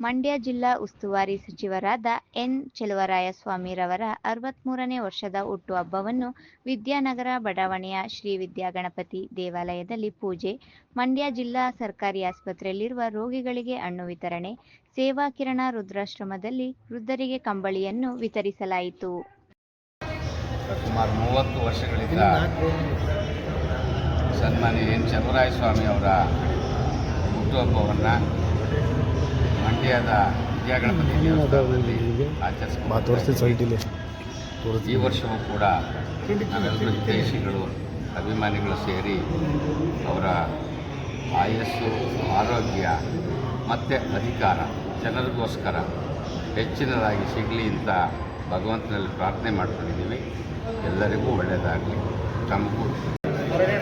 ಮಂಡ್ಯ ಜಿಲ್ಲಾ ಉಸ್ತುವಾರಿ ಸಚಿವರಾದ ಎನ್ ಚೆಲುವರಾಯಸ್ವಾಮಿರವರ ಅರವತ್ಮೂರನೇ ವರ್ಷದ ಹುಟ್ಟುಹಬ್ಬವನ್ನು ವಿದ್ಯಾನಗರ ಬಡಾವಣೆಯ ಶ್ರೀ ವಿದ್ಯಾಗಣಪತಿ ದೇವಾಲಯದಲ್ಲಿ ಪೂಜೆ ಮಂಡ್ಯ ಜಿಲ್ಲಾ ಸರ್ಕಾರಿ ಆಸ್ಪತ್ರೆಯಲ್ಲಿರುವ ರೋಗಿಗಳಿಗೆ ಹಣ್ಣು ವಿತರಣೆ ಸೇವಾ ಕಿರಣ ರುದ್ರಾಶ್ರಮದಲ್ಲಿ ವೃದ್ಧರಿಗೆ ಕಂಬಳಿಯನ್ನು ವಿತರಿಸಲಾಯಿತು. ಸುಮಾರು ಮೂವತ್ತು ವರ್ಷಗಳಿಂದ ಸನ್ಮಾನ್ಯ ಎನ್ ಚೆಲುವರಾಯಸ್ವಾಮಿ ಅವರ ಹುಟ್ಟುಹಬ್ಬವನ್ನು ಮಂಡ್ಯದ ವಿದ್ಯಾಗಣಪತಿ ದೇವಸ್ಥಾನದಲ್ಲಿ ಈ ವರ್ಷವೂ ಕೂಡ ನಾವೆಲ್ಲರೂ ಹಿತೈಷಿಗಳು ಅಭಿಮಾನಿಗಳು ಸೇರಿ ಅವರ ಆಯಸ್ಸು ಆರೋಗ್ಯ ಮತ್ತು ಅಧಿಕಾರ ಜನರಿಗೋಸ್ಕರ ಹೆಚ್ಚಿನದಾಗಿ ಸಿಗಲಿ ಅಂತ ಭಗವಂತನಲ್ಲಿ ಪ್ರಾರ್ಥನೆ ಮಾಡ್ಕೊಂಡಿದ್ದೀವಿ. ಎಲ್ಲರಿಗೂ ಒಳ್ಳೆಯದಾಗಲಿ. ತಮಗೂ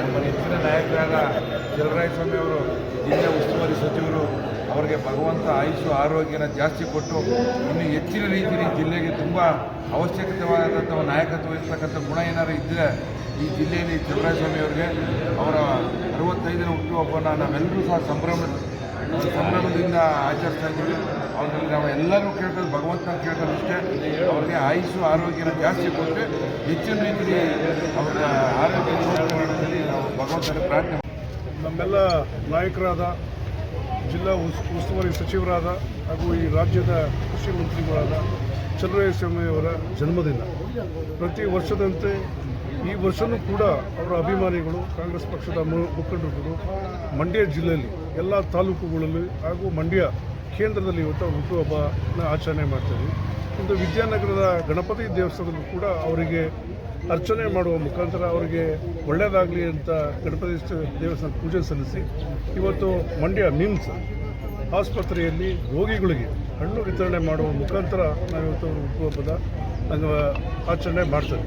ನಮ್ಮ ನೆಚ್ಚಿನ ನಾಯಕರಾದ ಸ್ವಾಮಿ ಅವರು ಜಿಲ್ಲಾ ಉಸ್ತುವಾರಿ ಸಚಿವರು ಅವರಿಗೆ ಭಗವಂತ ಆಯುಷು, ಆರೋಗ್ಯನ ಜಾಸ್ತಿ ಕೊಟ್ಟು ಇನ್ನು ಹೆಚ್ಚಿನ ರೀತಿಯಲ್ಲಿ ಜಿಲ್ಲೆಗೆ ತುಂಬ ಅವಶ್ಯಕತೆವಾದಂಥ ನಾಯಕತ್ವ ಇರ್ತಕ್ಕಂಥ ಗುಣ ಏನಾದ್ರು ಇದ್ದರೆ ಈ ಜಿಲ್ಲೆಯಲ್ಲಿ ಚಂದ್ರಸ್ವಾಮಿ ಅವರಿಗೆ ಅವರ ಅರವತ್ತೈದನೇ ಹುಟ್ಟುಹಬ್ಬನ ನಾವೆಲ್ಲರೂ ಸಹ ಸಂಭ್ರಮ, ಸಂಭ್ರಮದಿಂದ ಆಚರಿಸ್ತಾ ಇದ್ದೀವಿ. ಅವ್ರಲ್ಲಿ ನಾವು ಎಲ್ಲರೂ ಕೇಳ್ತಾರೆ ಭಗವಂತನ ಇಷ್ಟೇ ಅವ್ರಿಗೆ ಆಯುಷು, ಆರೋಗ್ಯನ ಜಾಸ್ತಿ ಕೊಟ್ಟು ಹೆಚ್ಚಿನ ರೀತಿಯಲ್ಲಿ ಅವರ ಆರೋಗ್ಯ ನಾವು ಭಗವಂತನ ಪ್ರಾರ್ಥನೆ ನಮ್ಮೆಲ್ಲ ನಾಯಕರಾದ ಜಿಲ್ಲಾ ಉಸ್, ಉಸ್ತುವಾರಿ ಸಚಿವರಾದ ಹಾಗೂ ಈ ರಾಜ್ಯದ ಕೃಷಿ ಮಂತ್ರಿಗಳಾದ ಚಂದ್ರಯ್ಯಸ್ವಾಮಿಯವರ ಜನ್ಮದಿನ. ಪ್ರತಿ ವರ್ಷದಂತೆ ಈ ವರ್ಷವೂ ಕೂಡ ಅವರ ಅಭಿಮಾನಿಗಳು ಕಾಂಗ್ರೆಸ್ ಪಕ್ಷದ ಮುಖಂಡರುಗಳು ಮಂಡ್ಯ ಜಿಲ್ಲೆಯಲ್ಲಿ ಎಲ್ಲ ತಾಲೂಕುಗಳಲ್ಲಿ ಹಾಗೂ ಮಂಡ್ಯ ಕೇಂದ್ರದಲ್ಲಿ ಇವತ್ತು ಹುಟ್ಟುಹಬ್ಬನ ಆಚರಣೆ ಮಾಡ್ತೀವಿ. ಇಂದು ವಿದ್ಯಾನಗರದ ಗಣಪತಿ ದೇವಸ್ಥಾನದಲ್ಲೂ ಕೂಡ ಅವರಿಗೆ ಅರ್ಚನೆ ಮಾಡುವ ಮುಖಾಂತರ ಅವರಿಗೆ ಒಳ್ಳೆಯದಾಗಲಿ ಅಂತ ಗಣಪತಿ ದೇವಸ್ಥಾನ ಪೂಜೆ ಸಲ್ಲಿಸಿ, ಇವತ್ತು ಮಂಡ್ಯ ಮಿಮ್ಸ್ ಆಸ್ಪತ್ರೆಯಲ್ಲಿ ರೋಗಿಗಳಿಗೆ ಹಣ್ಣು ವಿತರಣೆ ಮಾಡುವ ಮುಖಾಂತರ ನಾವಿವತ್ತು ಹುಟ್ಟುಹಬ್ಬದ ಆಚರಣೆ ಮಾಡ್ತೇವೆ.